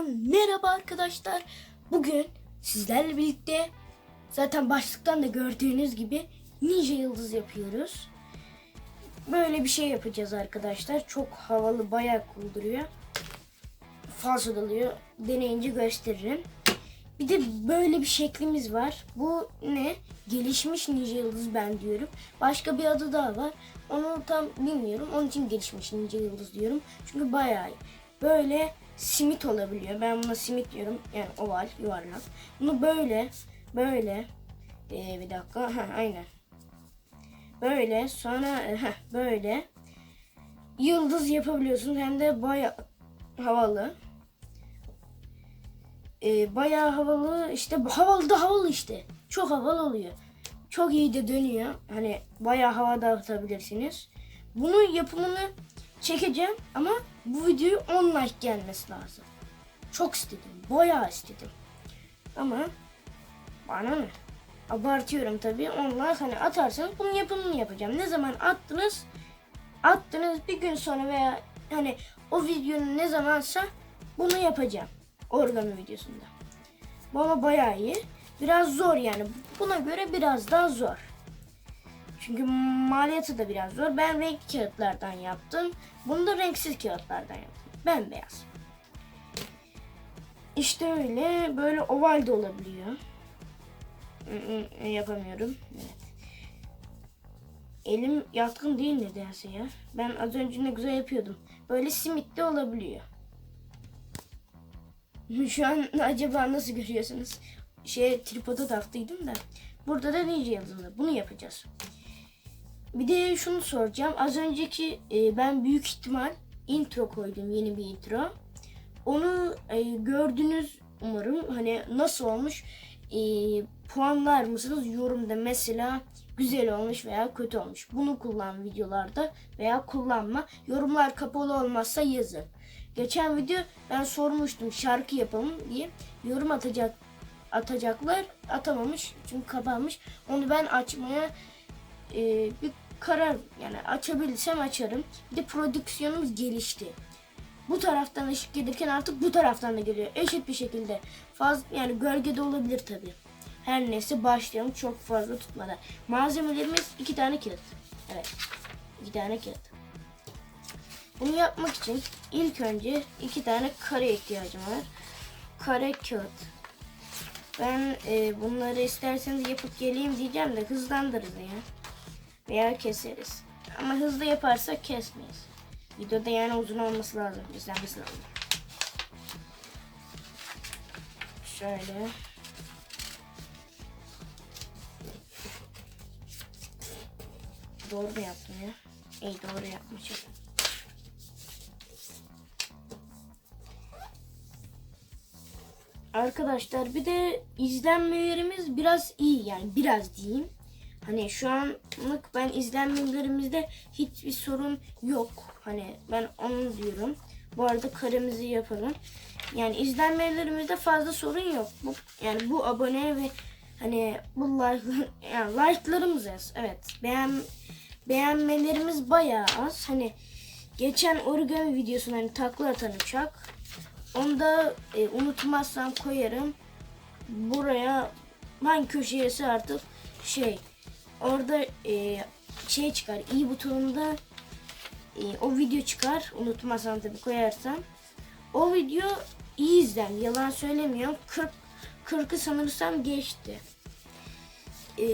merhaba arkadaşlar. Bugün sizlerle birlikte zaten başlıktan da gördüğünüz gibi ninja yıldız yapıyoruz. Böyle bir şey yapacağız arkadaşlar. Çok havalı, bayağı cool duruyor. Fazla dalıyor. Deneyince gösteririm. Bir de böyle bir şeklimiz var. Bu ne? Gelişmiş ninja yıldız ben diyorum. Başka bir adı daha var. Onu tam bilmiyorum. Onun için gelişmiş ninja yıldız diyorum. Çünkü bayağı. Böyle simit olabiliyor. Ben buna simit diyorum. Yani oval, yuvarlak. Bunu böyle, böyle. Ee, bir dakika. Ha, aynen. Böyle, sonra heh, böyle. Yıldız yapabiliyorsunuz. Hem de bayağı havalı. Ee, bayağı havalı. işte havalı da havalı işte. Çok havalı oluyor. Çok iyi de dönüyor. Hani bayağı hava dağıtabilirsiniz. Bunun yapımını çekeceğim ama bu videoyu 10 like gelmesi lazım. Çok istedim. Bayağı istedim. Ama bana ne? Abartıyorum tabii. 10 like hani atarsanız bunun yapımını yapacağım. Ne zaman attınız? Attınız bir gün sonra veya hani o videonun ne zamansa bunu yapacağım. Origami videosunda. Bu ama bayağı iyi. Biraz zor yani. Buna göre biraz daha zor. Çünkü maliyeti de biraz zor. Ben renkli kağıtlardan yaptım. Bunu da renksiz kağıtlardan yaptım. Bembeyaz. İşte öyle. Böyle oval de olabiliyor. Yapamıyorum. Evet. Elim yatkın değil nedense ya. Ben az önce ne güzel yapıyordum. Böyle simit de olabiliyor. Şu an acaba nasıl görüyorsunuz? Şey tripoda taktıydım da. Burada da ninja yıldızı. Bunu yapacağız. Bir de şunu soracağım. Az önceki e, ben büyük ihtimal intro koydum. Yeni bir intro. Onu e, gördünüz umarım. Hani nasıl olmuş? E, puanlar mısınız? Yorumda mesela güzel olmuş veya kötü olmuş. Bunu kullan videolarda veya kullanma. Yorumlar kapalı olmazsa yazın. Geçen video ben sormuştum şarkı yapalım diye. Yorum atacak atacaklar. Atamamış çünkü kapanmış. Onu ben açmaya e, bir karar yani açabilirsem açarım. Bir de prodüksiyonumuz gelişti. Bu taraftan ışık gelirken artık bu taraftan da geliyor. Eşit bir şekilde. Fazla yani gölgede olabilir tabi. Her neyse başlayalım çok fazla tutmadan. Malzemelerimiz iki tane kağıt. Evet. iki tane kağıt. Bunu yapmak için ilk önce iki tane kare ihtiyacım var. Kare kağıt. Ben e, bunları isterseniz yapıp geleyim diyeceğim de hızlandırırız ya. Veya keseriz. Ama hızlı yaparsak kesmeyiz. Videoda yani uzun olması lazım. İzlenmesi lazım. Şöyle. Doğru mu yaptım ya? İyi doğru yapmışım. Arkadaşlar bir de izlenmelerimiz biraz iyi yani biraz diyeyim. Hani şu anlık ben izlenmelerimizde hiçbir sorun yok. Hani ben onu diyorum. Bu arada karemizi yapalım. Yani izlenmelerimizde fazla sorun yok. Bu, yani bu abone ve hani bu like yani like'larımız az. Evet. Beğen beğenmelerimiz bayağı az. Hani geçen origami videosunda hani takla atan uçak. Onu da e, unutmazsam koyarım. Buraya hangi köşeyesi artık şey orada e, şey çıkar i butonunda e, o video çıkar. Unutmazsam tabi koyarsam o video iyi izlen yalan söylemiyorum. 40 40'ı sanırsam geçti. E,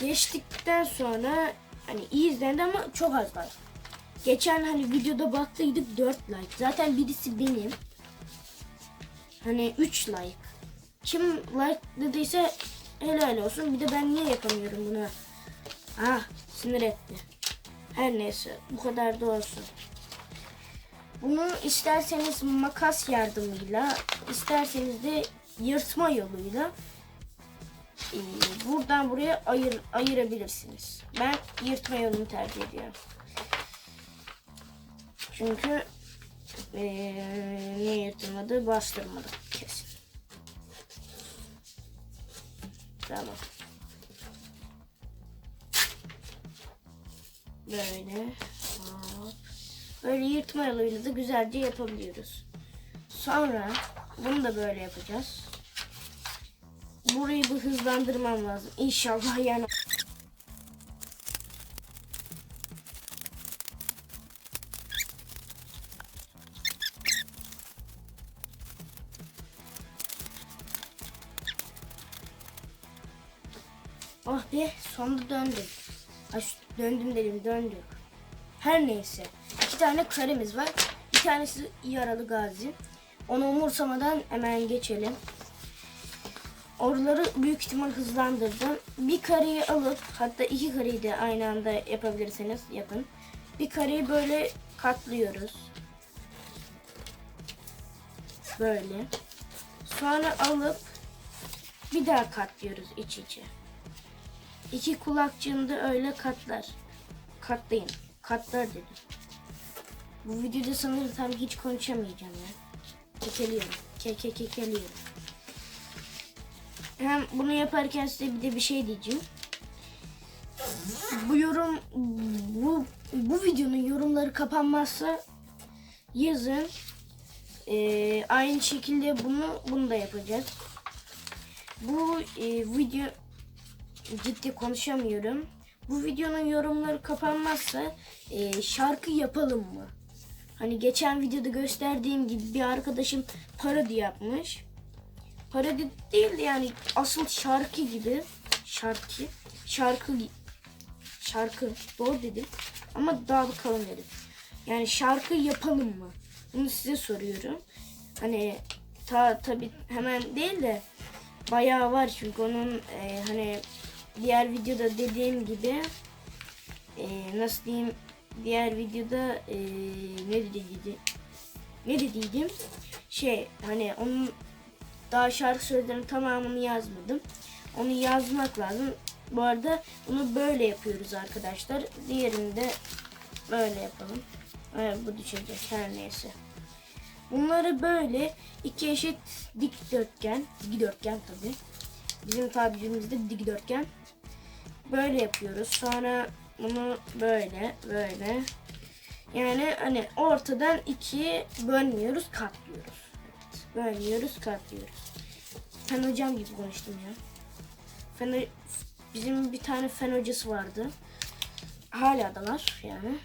geçtikten sonra hani iyi izlendi ama çok az like geçen hani videoda baktıydık 4 like. Zaten birisi benim. Hani 3 like. Kim like dediyse helal olsun. Bir de ben niye yapamıyorum bunu Ah sinir etti. Her neyse bu kadar da olsun. Bunu isterseniz makas yardımıyla, isterseniz de yırtma yoluyla e, buradan buraya ayır, ayırabilirsiniz. Ben yırtma yolunu tercih ediyorum. Çünkü e, ne yırtılmadı? Bastırmadı kesin. Tamam. Böyle. Hop. Böyle yırtma yoluyla da güzelce yapabiliyoruz. Sonra bunu da böyle yapacağız. Burayı bir hızlandırmam lazım. İnşallah yani. Oh be sonunda döndüm. Ay, döndüm dedim döndüm. Her neyse. iki tane karemiz var. Bir tanesi yaralı gazi. Onu umursamadan hemen geçelim. Oraları büyük ihtimal hızlandırdım. Bir kareyi alıp hatta iki kareyi de aynı anda yapabilirseniz yapın. Bir kareyi böyle katlıyoruz. Böyle. Sonra alıp bir daha katlıyoruz iç içe. İki kulakçığını da öyle katlar. Katlayın. Katlar dedim. Bu videoda sanırım tam hiç konuşamayacağım ya. Kekeliyorum. Keke kekeliyorum. Hem bunu yaparken size bir de bir şey diyeceğim. Bu yorum bu bu videonun yorumları kapanmazsa yazın. Ee, aynı şekilde bunu bunu da yapacağız. Bu e, video ciddi konuşamıyorum. Bu videonun yorumları kapanmazsa e, şarkı yapalım mı? Hani geçen videoda gösterdiğim gibi bir arkadaşım parodi yapmış. Parodi değil de yani asıl şarkı gibi. Şarkı. Şarkı. Şarkı. Doğru dedim. Ama daha bir kalın dedim. Yani şarkı yapalım mı? Bunu size soruyorum. Hani ta tabi hemen değil de bayağı var çünkü onun e, hani diğer videoda dediğim gibi e, nasıl diyeyim diğer videoda e, ne dediydi ne dediydim şey hani onun daha şarkı sözlerinin tamamını yazmadım. Onu yazmak lazım. Bu arada bunu böyle yapıyoruz arkadaşlar. Diğerini de böyle yapalım. Evet, bu düşecek her neyse. Bunları böyle iki eşit dikdörtgen dikdörtgen tabi bizim tabirimizde dikdörtgen böyle yapıyoruz. Sonra bunu böyle böyle yani hani ortadan ikiye bölmüyoruz, katlıyoruz. Evet, bölmüyoruz, katlıyoruz. Fen hocam gibi konuştum ya. Fen, bizim bir tane fen hocası vardı. Hala da var yani.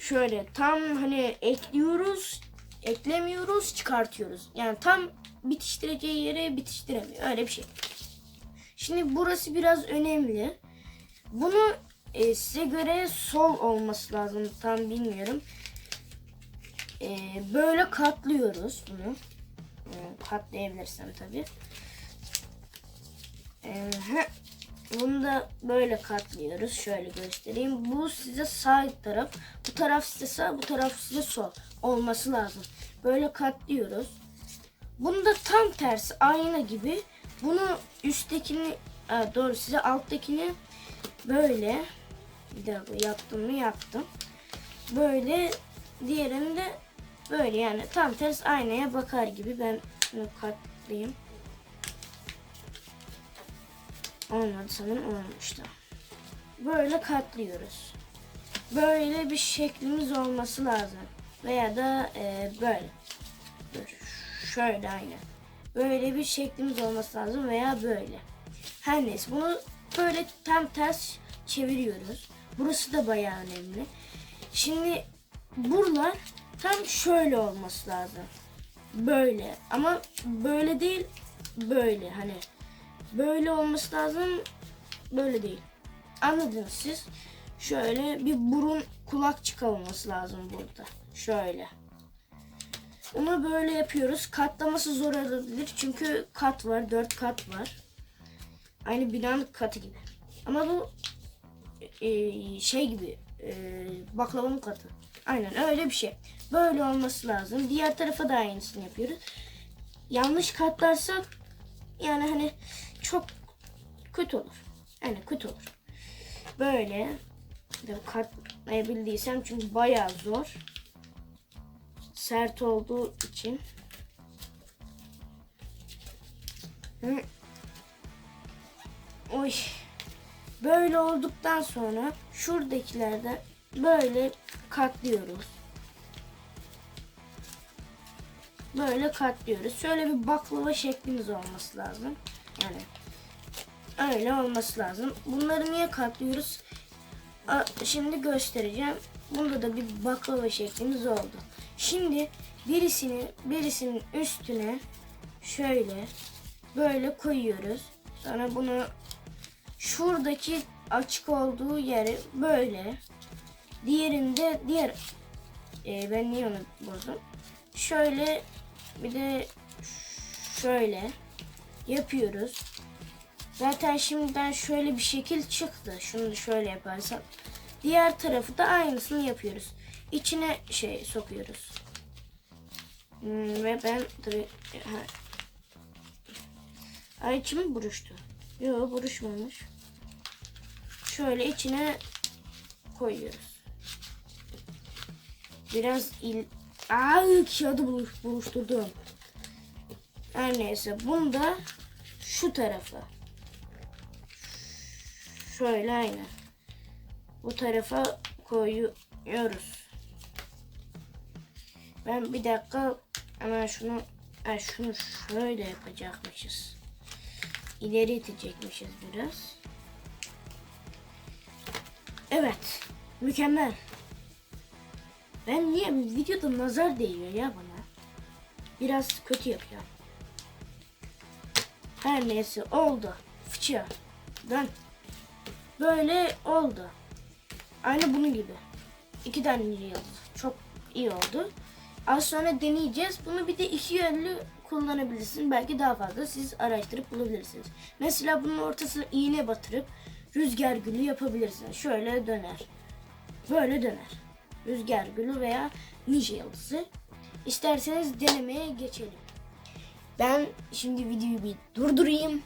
Şöyle tam hani ekliyoruz, eklemiyoruz, çıkartıyoruz. Yani tam bitiştireceği yere bitiştiremiyor. Öyle bir şey. Şimdi burası biraz önemli. Bunu e, size göre sol olması lazım. Tam bilmiyorum. E, böyle katlıyoruz bunu. E, katlayabilirsem tabi. E, bunu da böyle katlıyoruz. Şöyle göstereyim. Bu size sağ taraf. Bu taraf size sağ, bu taraf size sol olması lazım. Böyle katlıyoruz. Bunu da tam tersi ayna gibi. Bunu üsttekini e, doğru size alttakini böyle bir dakika yaptım mı yaptım. Böyle diğerini de böyle yani tam ters aynaya bakar gibi ben bunu katlayayım. Olmadı sanırım olmuştu. Böyle katlıyoruz. Böyle bir şeklimiz olması lazım. Veya da e, böyle. Şöyle aynen. Böyle bir şeklimiz olması lazım veya böyle. Her neyse bunu böyle tam ters çeviriyoruz. Burası da bayağı önemli. Şimdi buralar tam şöyle olması lazım. Böyle ama böyle değil böyle hani böyle olması lazım böyle değil. Anladınız siz? Şöyle bir burun kulak çıkarılması lazım burada. Şöyle. Onu böyle yapıyoruz. Katlaması zor olabilir çünkü kat var, dört kat var. Aynı binanın katı gibi. Ama bu e, şey gibi e, baklavanın katı. Aynen öyle bir şey. Böyle olması lazım. Diğer tarafa da aynısını yapıyoruz. Yanlış katlarsak yani hani çok kötü olur. Yani kötü olur. Böyle katlayabildiysem çünkü bayağı zor. Sert olduğu için. Oy. Böyle olduktan sonra şuradakilerde böyle katlıyoruz. böyle katlıyoruz. Şöyle bir baklava şeklimiz olması lazım. Yani öyle olması lazım. Bunları niye katlıyoruz? Şimdi göstereceğim. Bunda da bir baklava şeklimiz oldu. Şimdi birisini birisinin üstüne şöyle böyle koyuyoruz. Sonra bunu şuradaki açık olduğu yeri böyle diğerinde diğer e, ben niye onu bozdum? Şöyle bir de şöyle yapıyoruz. Zaten şimdiden şöyle bir şekil çıktı. Şunu şöyle yaparsak. Diğer tarafı da aynısını yapıyoruz. İçine şey sokuyoruz. Hmm, ve ben ha. Ay içimi buruştu. Yok buruşmamış. Şöyle içine koyuyoruz. Biraz il... Aa, kağıdı buluş, buluşturdum. Her neyse bunu da şu tarafa. Şöyle aynı. Bu tarafa koyuyoruz. Ben bir dakika hemen şunu ha, şunu şöyle yapacakmışız. İleri itecekmişiz biraz. Evet. Mükemmel. Ben niye videoda nazar değiyor ya bana? Biraz kötü yapıyor. Her neyse oldu. Fıçı. Ben böyle oldu. Aynı bunun gibi. İki tane yıldız. Çok iyi oldu. Az sonra deneyeceğiz. Bunu bir de iki yönlü kullanabilirsin. Belki daha fazla siz araştırıp bulabilirsiniz. Mesela bunun ortasına iğne batırıp rüzgar gülü yapabilirsin. Şöyle döner. Böyle döner. Rüzgar gülü veya ninja yıldızı. İsterseniz denemeye geçelim. Ben şimdi videoyu bir durdurayım.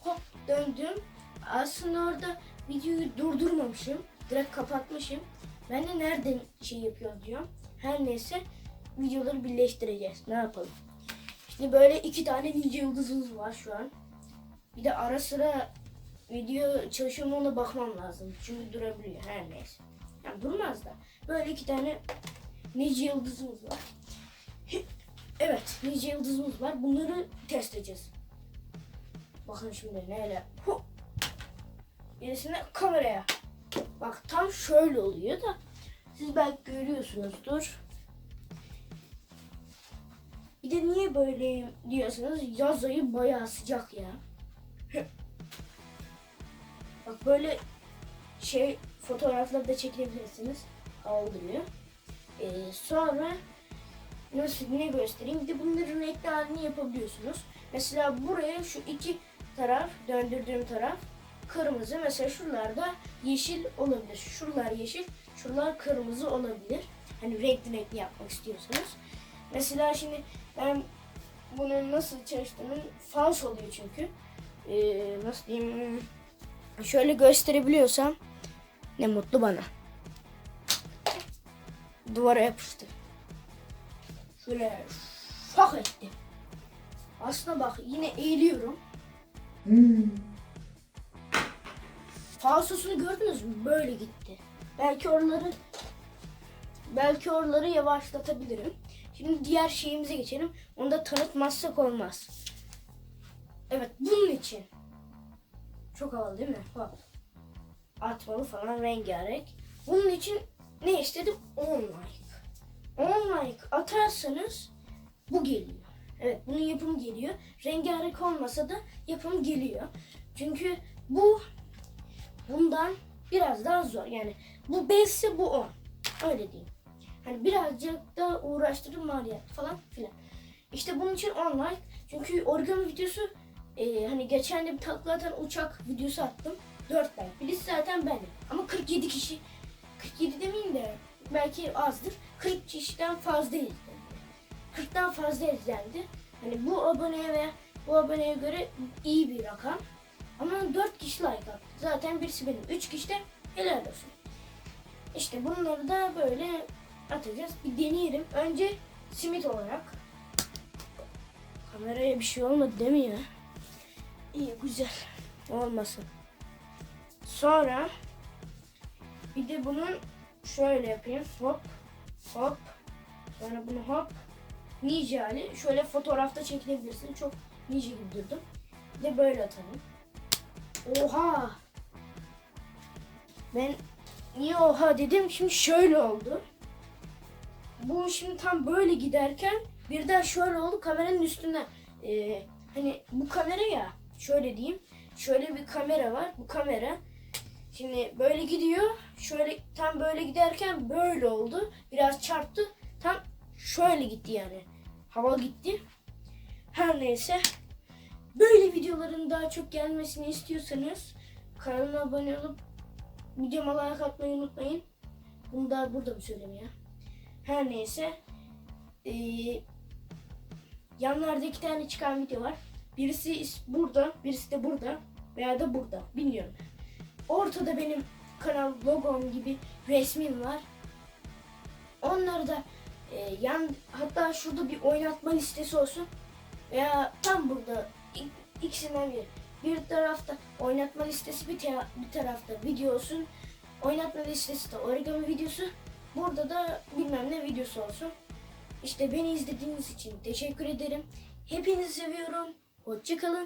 Hop döndüm. Aslında orada videoyu durdurmamışım. Direkt kapatmışım. Ben de nereden şey yapıyor diyorum. Her neyse videoları birleştireceğiz. Ne yapalım? Şimdi böyle iki tane ninja yıldızımız var şu an. Bir de ara sıra video çalışıyor mu ona bakmam lazım. Çünkü durabiliyor her neyse. Yani durmaz da. Böyle iki tane ninja yıldızımız var. Evet, nice yıldızımız var. Bunları test edeceğiz. Bakın şimdi neyle. Hu! Birisine kameraya. Bak tam şöyle oluyor da siz belki görüyorsunuzdur. Bir de niye böyle diyorsanız yaz ayı bayağı sıcak ya. Bak böyle şey fotoğrafları da çekebilirsiniz. Kaldırıyor. Ee, sonra nasıl ne göstereyim? Bir de bunların renkli halini yapabiliyorsunuz. Mesela buraya şu iki taraf, döndürdüğüm taraf kırmızı. Mesela şuralarda yeşil olabilir. Şuralar yeşil, şuralar kırmızı olabilir. Hani renkli renkli yapmak istiyorsanız. Mesela şimdi ben bunun nasıl çalıştığını fals oluyor çünkü. Ee, nasıl diyeyim? Şöyle gösterebiliyorsam ne mutlu bana. Duvara yapıştı. Şöyle şak etti. Aslında bak yine eğiliyorum. Falsosunu gördünüz mü? Böyle gitti. Belki oraları belki oraları yavaşlatabilirim. Şimdi diğer şeyimize geçelim. Onu da tanıtmazsak olmaz. Evet bunun için. Çok havalı değil mi? Hop. Atmalı falan rengarenk. Bunun için ne istedim? 10 like. 10 like atarsanız bu geliyor. Evet bunun yapımı geliyor. Rengarenk olmasa da yapım geliyor. Çünkü bu bundan biraz daha zor. Yani bu 5 ise bu 10. Öyle diyeyim. Hani birazcık da uğraştırır maliyet falan filan. İşte bunun için 10 like. Çünkü origami videosu e, hani geçen de bir takla atan uçak videosu attım. 4 like. Birisi zaten benim. Ama 47 kişi 47 demeyeyim de belki azdır. 40 kişiden fazla izlendi. 40'tan fazla izlendi. Hani bu aboneye ve bu aboneye göre iyi bir rakam. Ama 4 kişi like attı. Zaten birisi benim. 3 kişi de helal olsun. İşte bunları da böyle atacağız. Bir deneyelim. Önce simit olarak. Kameraya bir şey olmadı değil mi ya? İyi güzel. Olmasın. Sonra bir de bunun şöyle yapayım. Hop hop. Sonra bunu hop ninja hali. Şöyle fotoğrafta çekilebilirsin. Çok ninja gibi durdum. Bir de böyle atalım. Oha! Ben niye oha dedim şimdi şöyle oldu. Bu şimdi tam böyle giderken birden şöyle oldu kameranın üstüne. Ee, hani bu kamera ya şöyle diyeyim. Şöyle bir kamera var. Bu kamera Şimdi böyle gidiyor. Şöyle tam böyle giderken böyle oldu. Biraz çarptı. Tam şöyle gitti yani. Hava gitti. Her neyse. Böyle videoların daha çok gelmesini istiyorsanız kanalıma abone olup videoma like atmayı unutmayın. Bunu da burada mı söyleyeyim ya? Her neyse. Ee, yanlarda iki tane çıkan video var. Birisi is- burada, birisi de burada veya da burada. Bilmiyorum. Ortada benim kanal logom gibi resmim var. Onları da e, yan hatta şurada bir oynatma listesi olsun veya tam burada ik- ikisinden biri. Bir tarafta oynatma listesi bir, bir tarafta video olsun. Oynatma listesi de origami videosu. Burada da bilmem ne videosu olsun. İşte beni izlediğiniz için teşekkür ederim. Hepinizi seviyorum. Hoşçakalın.